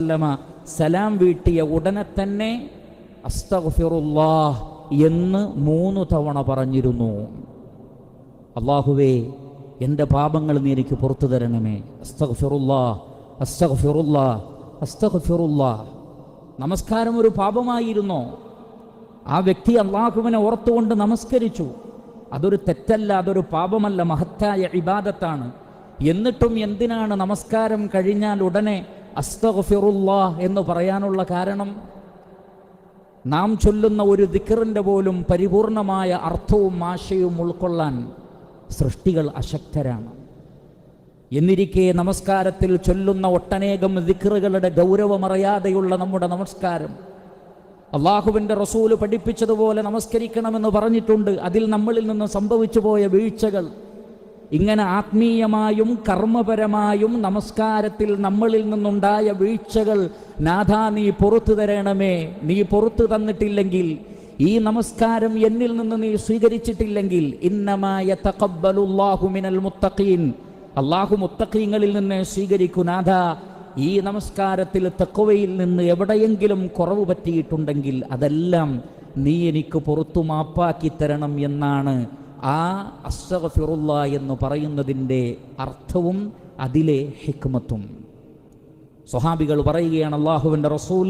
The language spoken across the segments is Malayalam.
വസല്ലമ സലാം വീട്ടിയ ഉടനെ തന്നെ അസ്തഗ്ഫിറുല്ലാഹ് എന്ന് മൂന്ന് തവണ പറഞ്ഞിരുന്നു. അള്ളാഹുവേ എന്റെ പാപങ്ങൾ നീ എനിക്ക് പുറത്തു തരണമേ. അസ്തഗ്ഫിറുല്ലാ അസ്തഗ്ഫിറുല്ലാ നമസ്കാരം ഒരു പാപമായിരുന്നോ. ആ വ്യക്തി അള്ളാഹുവിനെ ഓർത്തുകൊണ്ട് നമസ്കരിച്ചു. അതൊരു തെറ്റല്ല അതൊരു പാപമല്ല മഹത്തായ ഇബാദത്താണ്. എന്നിട്ടും എന്തിനാണ് നമസ്കാരം കഴിഞ്ഞാൽ ഉടനെ അസ്തഗ്ഫിറുല്ലാ എന്ന് പറയാനുള്ള കാരണം നാം ചൊല്ലുന്ന ഒരു ദിക്കറിന്റെ പോലും പരിപൂർണമായ അർത്ഥവും ആശയവും ഉൾക്കൊള്ളാൻ സൃഷ്ടികൾ അശക്തരാണ്. എന്നിരിക്കെ നമസ്കാരത്തിൽ ചൊല്ലുന്ന ഒട്ടനേകം ദിക്കറുകളുടെ ഗൗരവമറിയാതെയുള്ള നമ്മുടെ നമസ്കാരം അള്ളാഹുവിന്റെ റസൂൽ പഠിപ്പിച്ചതുപോലെ നമസ്കരിക്കണമെന്ന് പറഞ്ഞിട്ടുണ്ട്. അതിൽ നമ്മളിൽ നിന്ന് സംഭവിച്ചു പോയ വീഴ്ചകൾ ഇങ്ങനെ ആത്മീയമായും കർമ്മപരമായും നമസ്കാരത്തിൽ നമ്മളിൽ നിന്നുണ്ടായ വീഴ്ചകൾ നാഥ നീ പുറത്തു തരണമേ. നീ പുറത്തു തന്നിട്ടില്ലെങ്കിൽ ഈ നമസ്കാരം എന്നിൽ നിന്ന് നീ സ്വീകരിച്ചിട്ടില്ലെങ്കിൽ ഇന്നമായ തഖബ്ബലുല്ലാഹു മിനൽ മുത്തഖീൻ. അള്ളാഹു മുത്തഖീങ്ങളിൽ നിന്ന് സ്വീകരിക്കൂ നാഥ. ഈ നമസ്കാരത്തിൽ തക്കവയിൽ നിന്ന് എവിടെയെങ്കിലും കുറവ് പറ്റിയിട്ടുണ്ടെങ്കിൽ അതെല്ലാം നീ എനിക്ക് പുറത്തു മാപ്പാക്കി തരണം എന്നാണ് ആ അസ്സഗഫിറുള്ള എന്ന് പറയുന്നതിൻ്റെ അർത്ഥവും അതിലെ ഹിക്മത്തും സ്വഹാബികൾ പറയുകയാണ് അള്ളാഹുവിൻ്റെ റസൂൽ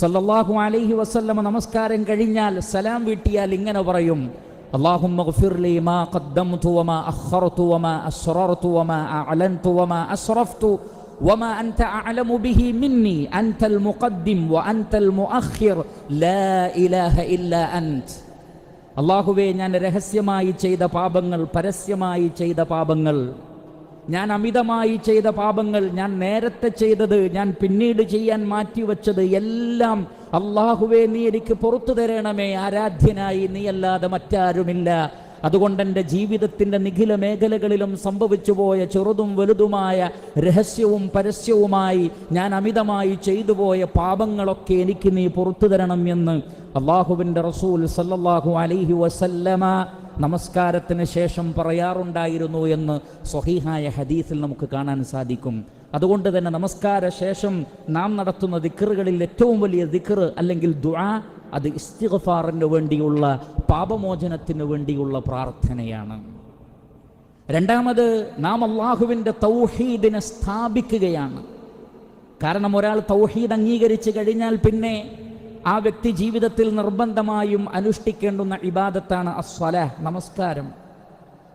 സല്ലല്ലാഹു അലൈഹി വസല്ലമ നമസ്കാരം കഴിഞ്ഞാൽ സലാം വീട്ടിയാൽ ഇങ്ങനെ പറയും اللهم اغفر لي ما قدمت وما أخرت وما أسررت وما أعلنت وما أسرفت وما أنت أعلم به مني أنت المقدم وأنت المؤخر لا إله إلا أنت അള്ളാഹുവേ ഞാൻ രഹസ്യമായി ചെയ്ത പാപങ്ങൾ പരസ്യമായി ചെയ്ത പാപങ്ങൾ ഞാൻ അമിതമായി ചെയ്ത പാപങ്ങൾ ഞാൻ നേരത്തെ ചെയ്തത് ഞാൻ പിന്നീട് ചെയ്യാൻ മാറ്റിവെച്ചത് എല്ലാം അള്ളാഹുവേ നീ എനിക്ക് പുറത്തു തരണമേ ആരാധ്യനായി നീ അല്ലാതെ മറ്റാരുമില്ല. അതുകൊണ്ട് എന്റെ ജീവിതത്തിന്റെ നിഖില മേഖലകളിലും സംഭവിച്ചു പോയ ചെറുതും വലുതുമായ രഹസ്യവും പരസ്യവുമായി ഞാൻ അമിതമായി ചെയ്തു പോയ പാപങ്ങളൊക്കെ എനിക്ക് നീ പുറത്തു തരണം എന്ന് അള്ളാഹുവിന്റെ റസൂൽ സല്ലല്ലാഹു അലൈഹി വസല്ലമ നമസ്കാരത്തിന് ശേഷം പറയാറുണ്ടായിരുന്നു എന്ന് സ്വഹീഹായ ഹദീസിൽ നമുക്ക് കാണാൻ സാധിക്കും. അതുകൊണ്ട് തന്നെ നമസ്കാര ശേഷം നാം നടത്തുന്ന ദിക്കറുകളിൽ ഏറ്റവും വലിയ ദിക്കർ അല്ലെങ്കിൽ ദുആ അത് ഇസ്തിഗഫാറിന് വേണ്ടിയുള്ള പാപമോചനത്തിന് വേണ്ടിയുള്ള പ്രാർത്ഥനയാണ്. രണ്ടാമത് നാം അള്ളാഹുവിന്റെ തൗഹീദിനെ സ്ഥാപിക്കുകയാണ്. കാരണം ഒരാൾ തൗഹീദ് അംഗീകരിച്ചു കഴിഞ്ഞാൽ പിന്നെ ആ വ്യക്തി ജീവിതത്തിൽ നിർബന്ധമായും അനുഷ്ഠിക്കേണ്ടുന്ന ഇബാദത്താണ് അസ്വല നമസ്കാരം.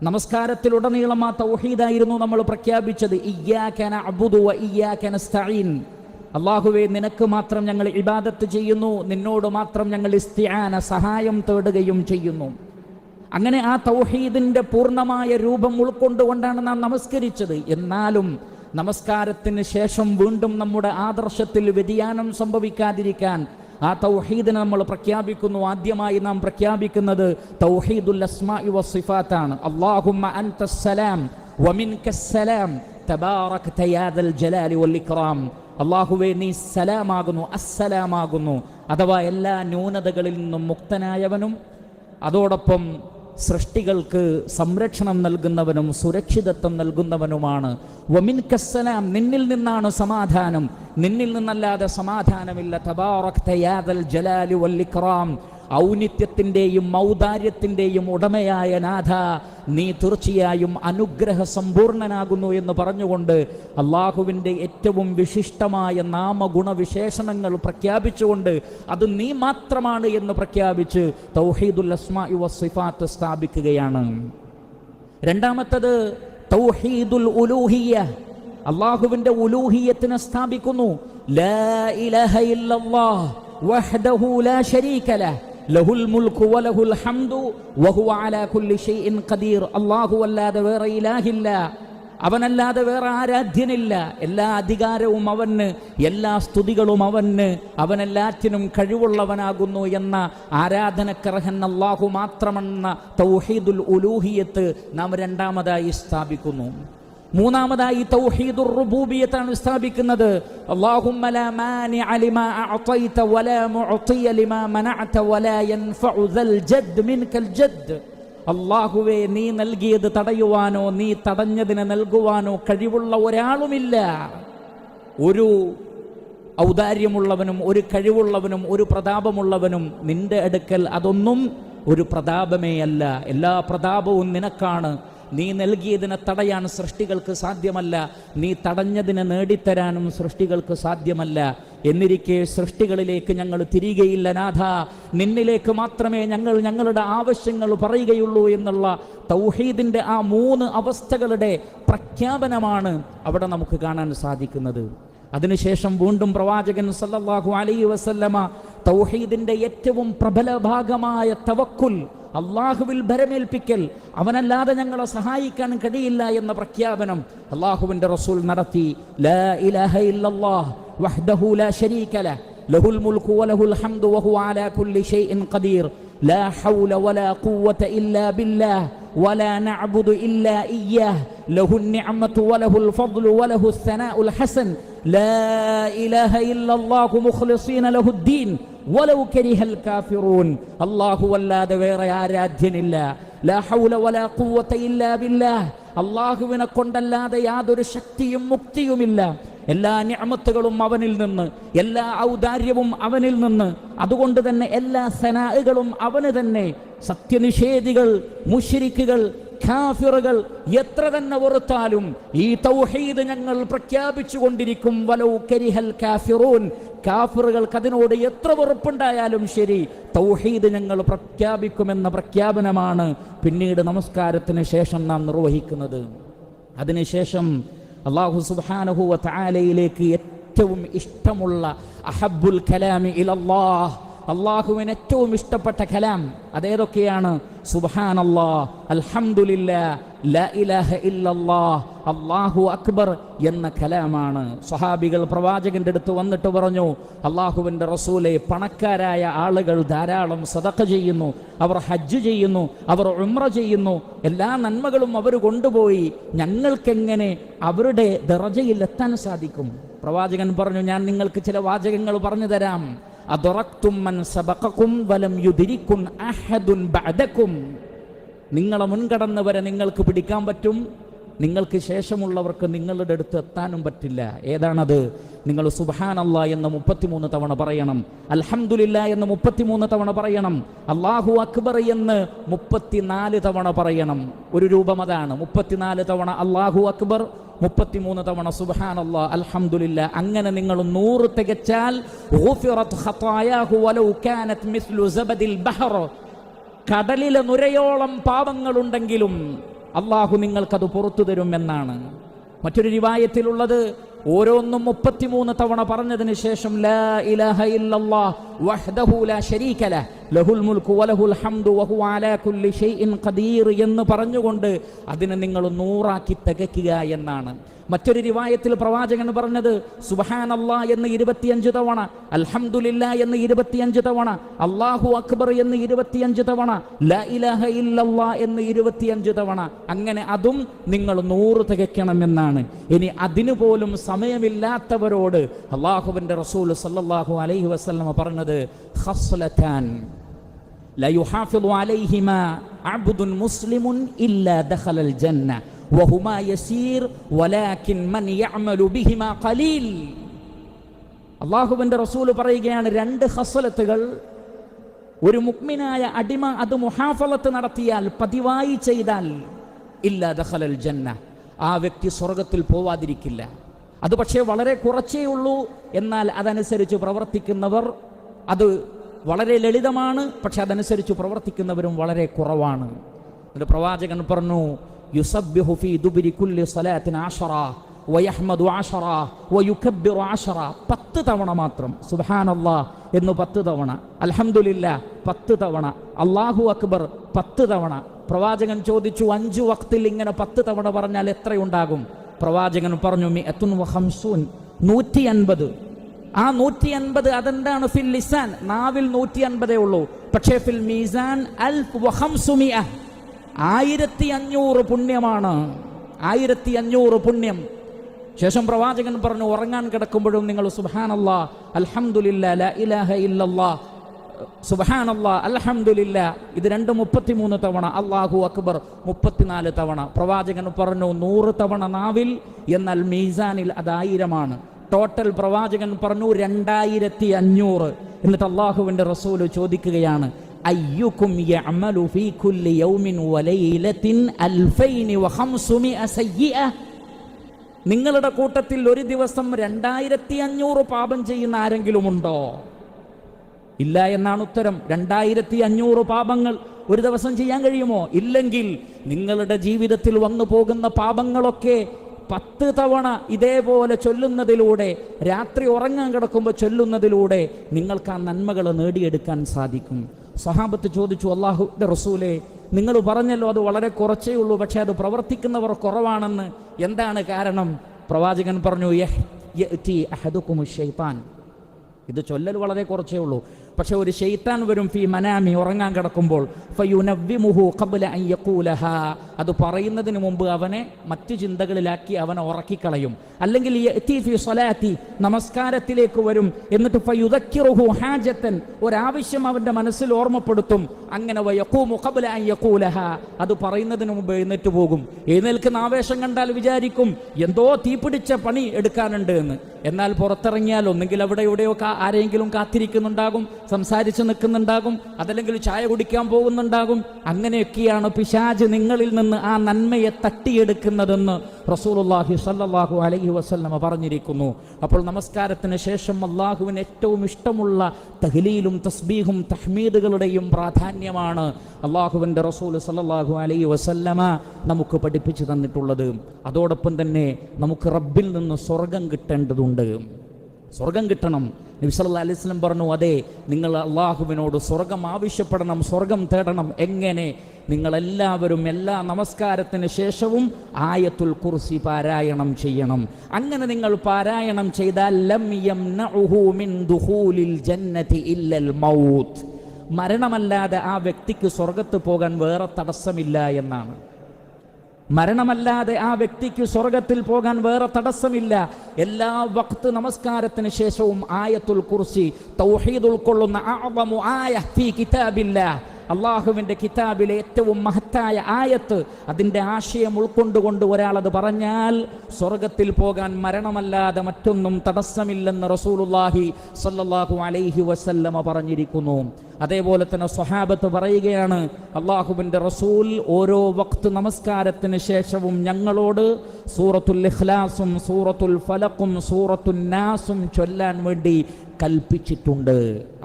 നമസ്കാരത്തിലുടനീളം ആ തൗഹീദായിരുന്നു നമ്മൾ പ്രഖ്യാപിച്ചത്. ഇയ്യാക്കന അബുദു ഇയ്യാക്കന സ്തഈൻ അള്ളാഹുവെ നിനക്ക് മാത്രം ഞങ്ങൾ ഇബാദത്ത് ചെയ്യുന്നു നിന്നോട് മാത്രം ഞങ്ങൾ ഇസ്തിയാന സഹായം തേടുകയും ചെയ്യുന്നു. അങ്ങനെ ആ തൗഹീദിന്റെ പൂർണമായ രൂപം ഉൾക്കൊണ്ടുകൊണ്ടാണ് നാം നമസ്കരിച്ചത്. എന്നാലും നമസ്കാരത്തിന് ശേഷം വീണ്ടും നമ്മുടെ ആദർശത്തിൽ വ്യതിയാനം സംഭവിക്കാതിരിക്കാൻ ആ തൗഹീദിനെ നമ്മൾ പ്രഖ്യാപിക്കുന്നു. ആദ്യമായി നാം പ്രഖ്യാപിക്കുന്നത് തൗഹീദുൽ അസ്മാഇ വസിഫാത്താണ് അൻതസ്സലാം വമിൻകസ്സലാം തബാറക് ജലാലി വൽ ഇക്റാം അള്ളാഹുവെ നീ സലാമാകുന്നു അസ്സലാമാകുന്നു. അഥവാ എല്ലാ ന്യൂനതകളിൽ നിന്നും മുക്തനായവനും അതോടൊപ്പം സൃഷ്ടികൾക്ക് സംരക്ഷണം നൽകുന്നവനും സുരക്ഷിതത്വം നൽകുന്നവനുമാണ്. വമിൻ കസ്സലാം നിന്നിൽ നിന്നാണ് സമാധാനം. നിന്നിൽ നിന്നല്ലാതെ സമാധാനമില്ല. തബാറക്ത ജലാലു വല്ലിക്രാം ഔന്നിത്യത്തിന്റെയും ഔദാര്യത്തിന്റെയും ഉടമയായ നാഥ നീ തീർച്ചയായും അനുഗ്രഹ സമ്പൂർണനാകുന്നു എന്ന് പറഞ്ഞുകൊണ്ട് അള്ളാഹുവിന്റെ ഏറ്റവും വിശിഷ്ടമായ നാമഗുണവിശേഷണങ്ങൾ പ്രഖ്യാപിച്ചുകൊണ്ട് അത് നീ മാത്രമാണ് എന്ന് പ്രഖ്യാപിച്ച് തൗഹീദുൽ അസ്മാ വസിഫാത്ത് സ്ഥാപിക്കുകയാണ്. രണ്ടാമത്തത് തൗഹീദുൽ ഉലൂഹിയ. അള്ളാഹുവിന്റെ ഉലൂഹിയത്തിനെ സ്ഥാപിക്കുന്നു. ലാ ഇലഹ ഇല്ലല്ലാഹ് വഹ്ദഹു ലാ ശരീക ലഹുൽ മുൽഖു വലഹുൽ ഹംദു വഹുവ അലാ കുല്ലി ഷൈഇൻ ഖദീർ. അല്ലാഹു അല്ലാതെ വേറെ ഇലാഹില്ല. അവനല്ലാതെ വേറെ ആരാധ്യനില്ല. എല്ലാ അധികാരവും അവന് എല്ലാ സ്തുതികളും അവന് അവനെല്ലാറ്റിനും കഴിവുള്ളവനാകുന്നു എന്ന ആരാധനക്കർഹൻ അള്ളാഹു മാത്രമെന്ന തൗഹീദുൽ ഉലൂഹിയത്ത് നാം രണ്ടാമതായി സ്ഥാപിക്കുന്നു. മൂന്നാമതായി തൗഹീദുർ റുബൂബിയത്താണ് സ്ഥാപിക്കുന്നത്. അല്ലാഹുമ്മ ലാ മാനിഅ ലിമാ അഅതൈത വലാ മുഅതിയ ലിമാ മനഅത വലാ യൻഫഉ ദൽ ജദ് മിൻകൽ ജദ്. അല്ലാഹുവേ നീ നൽകിയത് തടയുവാനോ നീ തടഞ്ഞതിനെ നൽകുവാനോ കഴിവുള്ള ഒരാളുമില്ല. ഒരു ഔദാര്യമുള്ളവനും ഒരു കഴിവുള്ളവനും ഒരു പ്രതാപമുള്ളവനും നിന്റെ അടുക്കൽ അതൊന്നും ഒരു പ്രതാപമേയല്ല. എല്ലാ പ്രതാപവും നിനക്കാണ്. നീ നൽകിയതിനെ തടയാൻ സൃഷ്ടികൾക്ക് സാധ്യമല്ല. നീ തടഞ്ഞതിനെ നേടിത്തരാനും സൃഷ്ടികൾക്ക് സാധ്യമല്ല. എന്നിരിക്കെ സൃഷ്ടികളിലേക്ക് ഞങ്ങൾ തിരികെയില്ല നാഥ. നിന്നിലേക്ക് മാത്രമേ ഞങ്ങൾ ഞങ്ങളുടെ ആവശ്യങ്ങൾ പറയുകയുള്ളൂ എന്നുള്ള തൗഹീദിന്റെ ആ മൂന്ന് അവസ്ഥകളുടെ പ്രഖ്യാപനമാണ് അവിടെ നമുക്ക് കാണാൻ സാധിക്കുന്നത്. അതിനുശേഷം വീണ്ടും പ്രവാചകൻ സല്ലല്ലാഹു അലൈ വസല്ലമ തൗഹീദിന്റെ ഏറ്റവും പ്രബല ഭാഗമായ തവക്കുൽ അള്ളാഹുവിൽ ഭരമേൽപ്പിക്കൽ അവനല്ലാതെ ഞങ്ങളെ സഹായിക്കാൻ കഴിയില്ല എന്ന പ്രഖ്യാപനം അള്ളാഹുവിന്റെ റസൂൽ നടത്തി. ലഹുൽ മുൽക്കു വലഹുൽ ഹംദു വഹു അലാ കുല്ലി ഷൈഇൻ ഖദീർ. ലാ ഹൗല വലാ ഖുവത ഇല്ലാ ബില്ലാഹ്. ولا نعبد إلا إياه له النعمة وله الفضل وله الثناء الحسن لا إله إلا الله مخلصين له الدين ولو كره الكافرون الله ولا دوير يا راجن الله لا حول ولا قوة إلا بالله അള്ളാഹുവിനെ കൊണ്ടല്ലാതെ യാതൊരു ശക്തിയും മുക്തിയുമില്ല എല്ലാ ഞാമത്തുകളും അവനിൽ നിന്ന് എല്ലാ ഔദാര്യവും അവനിൽ നിന്ന്. അതുകൊണ്ട് തന്നെ എല്ലാ സനാഹുകളും അവന് തന്നെ. സത്യനിഷേധികൾ മുഷിരിക്കുകൾ ഖാഫിറുകൾ എത്ര തന്നെ വെറുത്താലും ഈ തൗഹീദ് ഞങ്ങൾ പ്രഖ്യാപിച്ചു കൊണ്ടിരിക്കും വലൗ കരിഹൽ കാഫിറൂൻ. കാഫിറുകൾക്ക് അതിനോട് എത്ര വെറുപ്പുണ്ടായാലും ശരി തൗഹീദ് ഞങ്ങൾ പ്രഖ്യാപിക്കുമെന്ന പ്രഖ്യാപനമാണ് പിന്നീട് നമസ്കാരത്തിന് ശേഷം നാം നിർവഹിക്കുന്നത്. അതിനുശേഷം അള്ളാഹു സുബാനഹുവ താലയിലേക്ക് ഏറ്റവും ഇഷ്ടമുള്ള അഹബുൽ കലാമി ഇലല്ലാഹ്. അള്ളാഹുവിന് ഏറ്റവും ഇഷ്ടപ്പെട്ട കലാം അതേതൊക്കെയാണ്? സുബാൻ അൽഹംദുലില്ലാ ലാ ഇലാഹ ഇല്ലല്ലാഹ് അള്ളാഹു അക്ബർ എന്ന കലാമാണ്. സ്വഹാബികൾ പ്രവാചകന്റെ അടുത്ത് വന്നിട്ട് പറഞ്ഞു അള്ളാഹുവിന്റെ റസൂലെ പണക്കാരായ ആളുകൾ ധാരാളം സതക്ക ചെയ്യുന്നു അവർ ഹജ്ജ് ചെയ്യുന്നു അവർ ഉമ്ര ചെയ്യുന്നു. എല്ലാ നന്മകളും അവർ കൊണ്ടുപോയി. ഞങ്ങൾക്കെങ്ങനെ അവരുടെ ദറജയിൽ എത്താൻ സാധിക്കും? പ്രവാചകൻ പറഞ്ഞു ഞാൻ നിങ്ങൾക്ക് ചില വാചകങ്ങൾ പറഞ്ഞു തരാം. അദറക്തും നിങ്ങളെ മുൻകടന്നവരെ നിങ്ങൾക്ക് പിടിക്കാൻ പറ്റും. നിങ്ങൾക്ക് ശേഷമുള്ളവർക്ക് നിങ്ങളുടെ അടുത്ത് എത്താനും പറ്റില്ല. ഏതാണത്? നിങ്ങൾ സുബാനല്ല എന്ന് മുപ്പത്തിമൂന്ന് തവണ പറയണം. അൽഹംദുലില്ല എന്ന് മുപ്പത്തിമൂന്ന് തവണ പറയണം. അള്ളാഹു അക്ബർ എന്ന് മുപ്പത്തിനാല് തവണ പറയണം. ഒരു രൂപം അതാണ്. മുപ്പത്തിനാല് തവണ അള്ളാഹു അക്ബർ മുപ്പത്തിമൂന്ന് തവണ സുബാനല്ല അൽഹംദുലില്ല. അങ്ങനെ നിങ്ങൾ നൂറ് തികച്ചാൽ കടലിലെ നുരയോളം പാപങ്ങളുണ്ടെങ്കിലും അള്ളാഹു നിങ്ങൾക്കത് പുറത്തു തരുമെന്നാണ്. മറ്റൊരു റിവായത്തിലുള്ളത് ഓരോന്നും മുപ്പത്തിമൂന്ന് തവണ പറഞ്ഞതിന് ശേഷം ലാ ഇലാഹ ഇല്ലല്ലാഹ് വഹ്ദഹു ലാ ശരീക ലഹുൽ വലഹുൽ ഹംദു കുല്ലി ഖദീർ എന്ന് പറഞ്ഞുകൊണ്ട് അതിനെ നിങ്ങൾ നൂറാക്കി തികയ്ക്കുക എന്നാണ്. മറ്റൊരു രിവായത്തിൽ പ്രവാചകൻ പറഞ്ഞത് സുബഹാൻ അല്ലാ എന്ന് ഇരുപത്തിയഞ്ച് തവണ അൽഹംദുലില്ല എന്ന് ഇരുപത്തിയഞ്ച് തവണ അള്ളാഹു അക്ബർ എന്ന് ഇരുപത്തിയഞ്ച് തവണ എന്ന് ഇരുപത്തിയഞ്ച് തവണ. അങ്ങനെ അതും നിങ്ങൾ നൂറ് തികയ്ക്കണമെന്നാണ് ഇനി അതിനു പോലും സമയമില്ലാത്തവരോട് അള്ളാഹുവിന്റെ റസൂൽ സല്ലല്ലാഹു അലൈഹി വസ്ലമ പറഞ്ഞത് ഖസ്ലത്താൻ ലയുഹാഫിദു അലൈഹിമ അബ്ദുൻ മുസ്ലിമുൻ ഇല്ലാ ദഖലൽ ജന്ന വഹുമാ യസീർ വലാകിൻ മൻ യഅമലു ബിഹിമാ ഖലീൽ. അള്ളാഹുവിന്റെ റസൂൽ പറയുകയാണ് രണ്ട് ഹസലത്തുകൾ ഒരു മുക്മിനായ അടിമ അത് മുഹാഫലത്ത് നടത്തിയാൽ പതിവായി ചെയ്താൽ ഇല്ല ദഹലൽ ജന്ന ആ വ്യക്തി സ്വർഗത്തിൽ പോവാതിരിക്കില്ല. അത് പക്ഷേ വളരെ കുറച്ചേ ഉള്ളൂ എന്നാൽ അതനുസരിച്ച് പ്രവർത്തിക്കുന്നവർ അത് വളരെ ലളിതമാണ് പക്ഷെ അതനുസരിച്ച് പ്രവർത്തിക്കുന്നവരും വളരെ കുറവാണ്. ഒരു പ്രവാചകൻ പറഞ്ഞു യുസബ്ബിഹു ഫീ ദുബിരി കുല്ലി സ്വലാത്തിന് ആഷറ വയഹ്മദു ആഷറ വയുക്കബ്ബിറു ആഷറ. പത്ത് തവണ മാത്രം. സുബ്ഹാനല്ലാ എന്ന് പത്ത് തവണ. അൽഹംദുലില്ല പത്ത് തവണ. അള്ളാഹു അക്ബർ പത്ത് തവണ. പ്രവാചകൻ ചോദിച്ചു അഞ്ചു വക്തിൽ ഇങ്ങനെ പത്ത് തവണ പറഞ്ഞാൽ എത്രയുണ്ടാകും? പ്രവാചകൻ പറഞ്ഞു മി എത്തുൻ ഹംസൂൻ നൂറ്റി അൻപത് ആ നൂറ്റി അൻപത് അതെന്താണ്? ഫിൽ ലിസാൻ. നാവിൽ നൂറ്റി അൻപതേ ഉള്ളൂ. പക്ഷേ ഫിൽ മീസാൻ അൽഫ് വഹംസുമിയ ആയിരത്തി അഞ്ഞൂറ് പുണ്യമാണ്. ആയിരത്തി അഞ്ഞൂറ് പുണ്യം. ശേഷം പ്രവാചകൻ പറഞ്ഞു ഉറങ്ങാൻ കിടക്കുമ്പോഴും നിങ്ങൾ സുബാനല്ലാ അൽഹംദുലില്ലാ ലാ ഇലാഹ ഇല്ലല്ലാ സുബഹാനല്ലാ അൽഹംദുലില്ല. ഇത് രണ്ട് മുപ്പത്തിമൂന്ന് തവണ. അള്ളാഹു അക്ബർ മുപ്പത്തിനാല് തവണ. പ്രവാചകൻ പറഞ്ഞു നൂറ് തവണ നാവിൽ എന്നാൽ മീസാനിൽ അത് ആയിരമാണ്. ടോട്ടൽ പ്രവാചകൻ പറഞ്ഞു രണ്ടായിരത്തി അഞ്ഞൂറ് എന്നിട്ട് അള്ളാഹുവിന്റെ റസൂൽ ചോദിക്കുകയാണ് അയ്യുക്കും യഅമലു ഫീ കുല്ലി യൗമിൻ വലൈലത്തിൻ നിങ്ങളുടെ കൂട്ടത്തിൽ ഒരു ദിവസം രണ്ടായിരത്തി അഞ്ഞൂറ് പാപം ചെയ്യുന്ന ആരെങ്കിലും ഉണ്ടോ? ഇല്ല എന്നാണ് ഉത്തരം. രണ്ടായിരത്തി അഞ്ഞൂറ് പാപങ്ങൾ ഒരു ദിവസം ചെയ്യാൻ കഴിയുമോ? ഇല്ലെങ്കിൽ നിങ്ങളുടെ ജീവിതത്തിൽ വന്നു പോകുന്ന പാപങ്ങളൊക്കെ പത്ത് തവണ ഇതേപോലെ ചൊല്ലുന്നതിലൂടെ രാത്രി ഉറങ്ങാൻ കിടക്കുമ്പോൾ ചൊല്ലുന്നതിലൂടെ നിങ്ങൾക്ക് ആ നന്മകൾ നേടിയെടുക്കാൻ സാധിക്കും. സഹാബത്ത് ചോദിച്ചു അള്ളാഹു റസൂലെ നിങ്ങൾ പറഞ്ഞല്ലോ അത് വളരെ കുറച്ചേ ഉള്ളൂ പക്ഷേ അത് പ്രവർത്തിക്കുന്നവർ കുറവാണെന്ന്. എന്താണ് കാരണം? പ്രവാചകൻ പറഞ്ഞു ഷെയ്ത്താൻ ഇത് ചൊല്ലൽ വളരെ കുറച്ചേ ഉള്ളൂ. പക്ഷെ ഒരു ഷെയ്ത്താൻ വരും ഫി മനാമി ഉറങ്ങാൻ കിടക്കുമ്പോൾ അത് പറയുന്നതിന് മുമ്പ് അവനെ മറ്റു ചിന്തകളിലാക്കി അവനെ ഉറക്കിക്കളയും. അല്ലെങ്കിൽ നമസ്കാരത്തിലേക്ക് വരും. എന്നിട്ട് ഫയുദക്കിറുഹു ഹാജത്തൻ ഒരാവശ്യം അവന്റെ മനസ്സിൽ ഓർമ്മപ്പെടുത്തും. അങ്ങനെ യഖൂലഹ അത് പറയുന്നതിന് മുമ്പ് എഴുന്നേറ്റ് പോകും. എഴുന്നേൽക്കുന്ന ആവേശം കണ്ടാൽ വിചാരിക്കും എന്തോ തീപിടിച്ച പണി എടുക്കാനുണ്ട് എന്ന്. എന്നാൽ പുറത്തിറങ്ങിയാൽ ഒന്നെങ്കിൽ അവിടെ എവിടെയോ ആരെങ്കിലും കാത്തിരിക്കുന്നുണ്ടാകും സംസാരിച്ച് നിൽക്കുന്നുണ്ടാകും അതല്ലെങ്കിൽ ചായ കുടിക്കാൻ പോകുന്നുണ്ടാകും. അങ്ങനെയൊക്കെയാണ് പിശാജ് നിങ്ങളിൽ നിന്ന് ആ നന്മയെ തട്ടിയെടുക്കുന്നതെന്ന് റസൂലുള്ളാഹി സല്ലാഹു അലൈഹി വസല്ലമ പറഞ്ഞിരിക്കുന്നു. അപ്പോൾ നമസ്കാരത്തിന് ശേഷം അള്ളാഹുവിന് ഏറ്റവും ഇഷ്ടമുള്ള തഹ്ലീലും തസ്ബീഹും തഹ്മീദുകളുടെയും പ്രാധാന്യമാണ് അള്ളാഹുവിന്റെ റസൂൽ സല്ലാഹു അലൈഹി വസല്ലമ നമുക്ക് പഠിപ്പിച്ചു തന്നിട്ടുള്ളത്. അതോടൊപ്പം തന്നെ നമുക്ക് റബ്ബിൽ നിന്ന് സ്വർഗം കിട്ടേണ്ടതുണ്ട്. സ്വർഗം കിട്ടണം. നബി സല്ലല്ലാഹു അലൈഹി വസല്ലം പറഞ്ഞു അതെ നിങ്ങൾ അള്ളാഹുവിനോട് സ്വർഗം ആവശ്യപ്പെടണം സ്വർഗം തേടണം. എങ്ങനെ? നിങ്ങളെല്ലാവരും എല്ലാ നമസ്കാരത്തിന് ശേഷവും ആയത്തുൽ കുർസി പാരായണം ചെയ്യണം. അങ്ങനെ നിങ്ങൾ പാരായണം ചെയ്താൽ ലം മിൻ ജന്നതി മൗത്ത്. മരണമല്ലാതെ ആ വ്യക്തിക്ക് സ്വർഗത്ത് പോകാൻ വേറെ തടസ്സമില്ല എന്നാണ്. മരണമല്ലാതെ ആ വ്യക്തിക്ക് സ്വർഗത്തിൽ പോകാൻ വേറെ തടസ്സമില്ല. എല്ലാ വക്ത് നമസ്കാരത്തിന് ശേഷവും ആയത്തുൽ കുർസി തൗഹീദ് ഉൾക്കൊള്ളുന്ന ആയ കിതാബില്ലാ അള്ളാഹുവിന്റെ കിതാബിലെ ഏറ്റവും മഹത്തായ ആയത്ത് അതിന്റെ ആശയം ഉൾക്കൊണ്ടുകൊണ്ട് ഒരാളത് പറഞ്ഞാൽ സ്വർഗത്തിൽ പോകാൻ മരണമല്ലാതെ മറ്റൊന്നും തടസ്സമില്ലെന്ന് റസൂലുള്ളാഹി സല്ലാഹു അലൈഹി വസല്ലമ പറഞ്ഞിരിക്കുന്നു. അതേപോലെ തന്നെ സ്വഹാബത്ത് പറയുകയാണ് അള്ളാഹുവിന്റെ റസൂൽ ഓരോ വക്ത് നമസ്കാരത്തിന് ശേഷവും ഞങ്ങളോട് സൂറത്തുൽ ഇഖ്ലാസും സൂറത്തുൽ ഫലക്കും സൂറത്തുൽ നാസും ചൊല്ലാൻ വേണ്ടി കൽപ്പിച്ചിട്ടുണ്ട്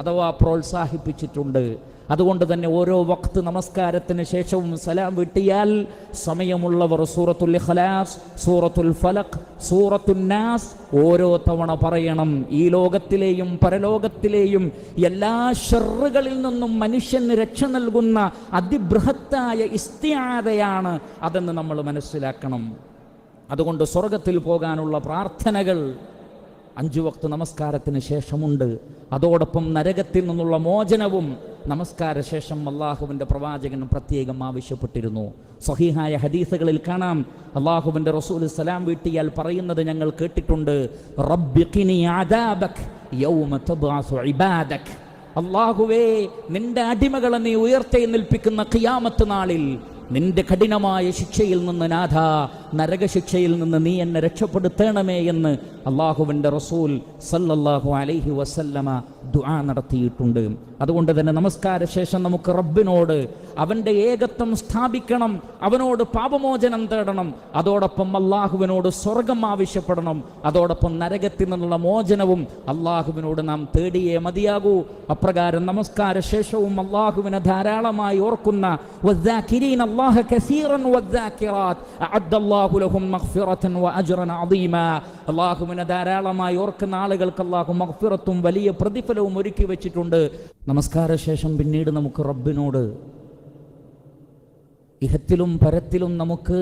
അഥവാ പ്രോത്സാഹിപ്പിച്ചിട്ടുണ്ട്. അതുകൊണ്ട് തന്നെ ഓരോ വക്ത് നമസ്കാരത്തിന് ശേഷവും സലാം വിട്ടിയാൽ സമയമുള്ളവർ സൂറത്തുൽ ഇഖ്ലാസ് സൂറത്തുൽ ഫലഖ് സൂറത്തുൽ നാസ് ഓരോ തവണ പറയണം. ഈ ലോകത്തിലെയും പരലോകത്തിലെയും എല്ലാ ഷെറുകളിൽ നിന്നും മനുഷ്യന് രക്ഷ നൽകുന്ന അതിബൃഹത്തായ ഇസ്തിയാതയാണ് അതെന്ന് നമ്മൾ മനസ്സിലാക്കണം. അതുകൊണ്ട് സ്വർഗത്തിൽ പോകാനുള്ള പ്രാർത്ഥനകൾ അഞ്ചു വക്ത് നമസ്കാരത്തിന് ശേഷമുണ്ട്. അതോടൊപ്പം നരകത്തിൽ നിന്നുള്ള മോചനവും നമസ്കാര ശേഷം അള്ളാഹുവിന്റെ പ്രവാചകൻ പ്രത്യേകം ആവശ്യപ്പെട്ടിരുന്നു. സഹിഹായ ഹദീസുകളിൽ കാണാം. അള്ളാഹുവിന്റെ റസൂൽ സലാം വീട്ടിയാൽ പറയുന്നത് ഞങ്ങൾ കേട്ടിട്ടുണ്ട്. അള്ളാഹുവേ നിന്റെ അടിമകളെ നീ ഉയർത്തെഴുന്നേൽപ്പിക്കുന്ന ഖിയാമത്ത് നാളിൽ നിന്റെ കഠിനമായ ശിക്ഷയിൽ നിന്ന് നാഥ നരകശിക്ഷയിൽ നിന്ന് നീ എന്നെ രക്ഷപ്പെടുത്തണമേ എന്ന് അള്ളാഹുവിന്റെ റസൂൽ സല്ലല്ലാഹു അലൈഹി വസല്ലമ ദുആ നടത്തിയിട്ടുണ്ട്. അതുകൊണ്ട് തന്നെ നമസ്കാര ശേഷം നമുക്ക് റബ്ബിനോട് അവന്റെ ഏകത്വം സ്ഥാപിക്കണം അവനോട് പാപമോചനം തേടണം അതോടൊപ്പം അള്ളാഹുവിനോട് സ്വർഗം ആവശ്യപ്പെടണം അതോടൊപ്പം നരകത്തിൽ നിന്നുള്ള മോചനവും അള്ളാഹുവിനോട് നാം തേടിയേ മതിയാകൂ. അപ്രകാരം നമസ്കാര ശേഷവും അള്ളാഹുവിനെ ധാരാളമായി ഓർക്കുന്ന അള്ളാഹുവിനെ ധാരാളമായി ഓർക്കുന്ന ആളുകൾക്ക് അള്ളാഹു മഹ്ഫിറത്തും വലിയ പ്രതിഫലം പ്രതിഫലവും ഒരുക്കി വെച്ചിട്ടുണ്ട്. നമസ്കാര ശേഷം പിന്നീട് നമുക്ക് റബ്ബിനോട്. ഇഹത്തിലും പരത്തിലും നമുക്ക്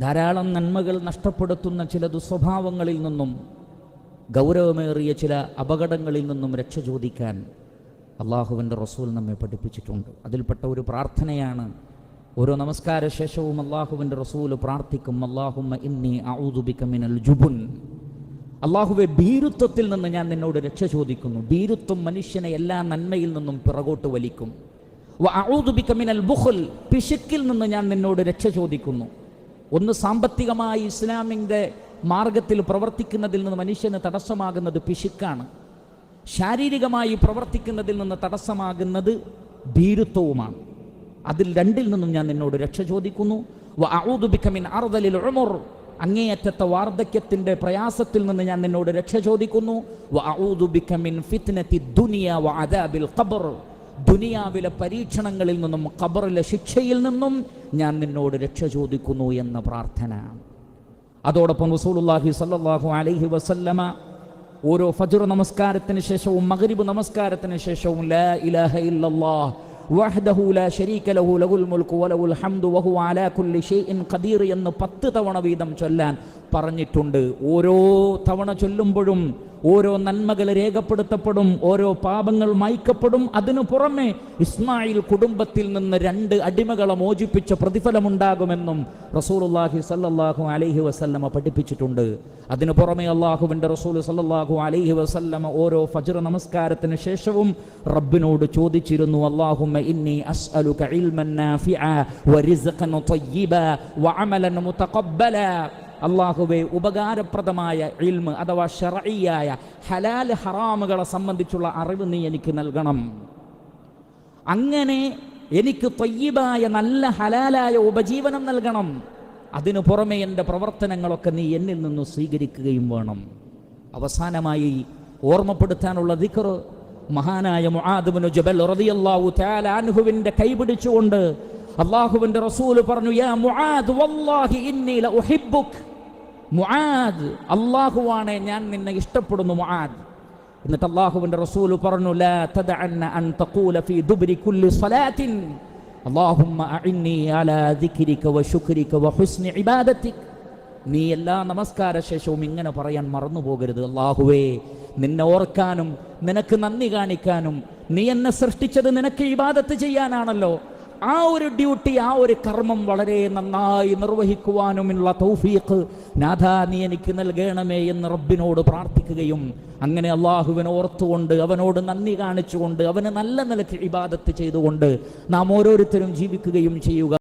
ധാരാളം നന്മകൾ നഷ്ടപ്പെടുത്തുന്ന ചില ദുസ്വഭാവങ്ങളിൽ നിന്നും ഗൗരവമേറിയ ചില അപകടങ്ങളിൽ നിന്നും രക്ഷ ചോദിക്കാൻ അള്ളാഹുവിന്റെ റസൂൽ നമ്മെ പഠിപ്പിച്ചിട്ടുണ്ട്. അതിൽപ്പെട്ട ഒരു പ്രാർത്ഥനയാണ്. ഓരോ നമസ്കാര ശേഷവും അള്ളാഹുവിന്റെ റസൂൽ പ്രാർത്ഥിക്കും അള്ളാഹുമ്മ ഇന്നി ഔദുബിക്കമിനൽ ജുബുൻ. അള്ളാഹുവെ ഭീരുത്വത്തിൽ നിന്ന് ഞാൻ നിന്നോട് രക്ഷ ചോദിക്കുന്നു. ഭീരുത്വം മനുഷ്യനെ എല്ലാ നന്മയിൽ നിന്നും പിറകോട്ട് വലിക്കും. മിനൽ ബുഖുൽ പിശുക്കിൽ നിന്ന് ഞാൻ നിന്നോട് രക്ഷ ചോദിക്കുന്നു. ഒന്ന് സാമ്പത്തികമായി ഇസ്ലാമിന്റെ മാർഗത്തിൽ പ്രവർത്തിക്കുന്നതിൽ നിന്ന് മനുഷ്യന് തടസ്സമാകുന്നത് പിശുക്കാണ്. ശാരീരികമായി പ്രവർത്തിക്കുന്നതിൽ നിന്ന് തടസ്സമാകുന്നത് ഭീരുത്വവുമാണ്. അതിൽ രണ്ടിൽ നിന്നും ഞാൻ നിന്നോട് രക്ഷ ചോദിക്കുന്നു. അങ്ങേയറ്റത്തെ വാർദ്ധക്യത്തിന്റെ പ്രയാസത്തിൽ നിന്ന് ഞാൻ നിന്നോട് രക്ഷ ചോദിക്കുന്നു. ദുനിയാവിലെ പരീക്ഷണങ്ങളിൽ നിന്നും ഖബറിലെ ശിക്ഷയിൽ നിന്നും ഞാൻ നിന്നോട് രക്ഷ ചോദിക്കുന്നു എന്ന പ്രാർത്ഥന. അതോടൊപ്പം റസൂലുള്ളാഹി സ്വല്ലല്ലാഹു അലൈഹി വസല്ലമ ഓരോ ഫജ്ർ നമസ്കാരത്തിന് ശേഷവും മഗ്രിബ് നമസ്കാരത്തിന് ശേഷവും ലാ ഇലാഹ ഇല്ലല്ലാഹ് വഹ്ദഹു ലാ ശരീക ലഹു ലഹുൽ മുൽക്കു വലഹുൽ ഹംദു വഹു അലാ കുല്ലി ഷൈഇൻ ഖദീർ എന്ന് പത്ത് തവണ വീതം ചൊല്ലാൻ പറഞ്ഞിട്ടുണ്ട്. ഓരോ തവണ ചൊല്ലുമ്പോഴും ഓരോ നന്മകൾ രേഖപ്പെടുത്തപ്പെടും ഓരോ പാപങ്ങൾ മായ്ക്കപ്പെടും. അതിനു പുറമെ ഇസ്മായിൽ കുടുംബത്തിൽ നിന്ന് രണ്ട് അടിമകളെ മോചിപ്പിച്ച പ്രതിഫലമുണ്ടാകുമെന്നും റസൂലുള്ളാഹി സല്ലാഹു അലൈഹി വസല്ലമ പഠിപ്പിച്ചിട്ടുണ്ട്. അതിനു പുറമെ അള്ളാഹുവിന്റെ റസൂൽ സല്ലാഹു അലൈഹി വസല്ലമ ഓരോ ഫജർ നമസ്കാരത്തിന് ശേഷവും റബ്ബിനോട് ചോദിച്ചിരുന്നു അല്ലാഹുമ്മ ഇന്നി ഇൽമൻ മുതഖബ്ബല. അള്ളാഹുവെ ഉപകാരപ്രദമായ ഇൽമ് അഥവാ ഷറയ്യായ ഹലാൽ ഹറാമുകളെ സംബന്ധിച്ചുള്ള അറിവ് നീ എനിക്ക് നൽകണം. അങ്ങനെ എനിക്ക് തൊയ്യബായ നല്ല ഹലാലായ ഉപജീവനം നൽകണം. അതിനു പുറമെ എന്റെ പ്രവർത്തനങ്ങളൊക്കെ നീ എന്നിൽ നിന്ന് സ്വീകരിക്കുകയും വേണം. അവസാനമായി ഓർമ്മപ്പെടുത്താനുള്ള ദിക്കർ മഹാനായ മുഹാദുബിനു ജബൽ റളിയല്ലാഹു തആല അൻഹുവിന്റെ കൈപിടിച്ചുകൊണ്ട് അള്ളാഹുവിന്റെ റസൂൽ പറഞ്ഞു യാ മുആദ് വല്ലാഹി ഇന്നി ലഉഹിബ്ബുക്. മുആദ് അള്ളാഹുവാണ് ഞാൻ നിന്നെ ഇഷ്ടപ്പെടുന്നു മുആദ്. എന്നിട്ട് അള്ളാഹുവിന്റെ റസൂൽ പറഞ്ഞു ലാ തദഅന്ന അൻ തഖൂല ഫീ ദുബ്രി കുല്ലി സ്വലാത്തിൻ. അല്ലാഹുമ്മ അഇന്നി അലാ ദിക്രിക വ ഹുസ്നി ഇബാദത്തിക്. നീ എല്ലാ നമസ്കാര ശേഷവും ഇങ്ങനെ പറയാൻ മറന്നു പോകരുത്. അള്ളാഹുവേ നിന്നെ ഓർക്കാനും നിനക്ക് നന്ദി കാണിക്കാനും നീ എന്നെ സൃഷ്ടിച്ചത് നിനക്ക് ഇബാദത്ത് ചെയ്യാനാണല്ലോ. ആ ഒരു ഡ്യൂട്ടി ആ ഒരു കർമ്മം വളരെ നന്നായി നിർവഹിക്കുവാനുമുള്ള തൗഫീഖ് നാഥ നീ എനിക്ക് നൽകണമേ എന്ന് റബ്ബിനോട് പ്രാർത്ഥിക്കുകയും അങ്ങനെ അള്ളാഹുവിനെ ഓർത്തുകൊണ്ട് അവനോട് നന്ദി കാണിച്ചുകൊണ്ട് അവന് നല്ല നിലയ്ക്ക് ഇബാദത്ത് ചെയ്തുകൊണ്ട് നാം ഓരോരുത്തരും ജീവിക്കുകയും ചെയ്യുക.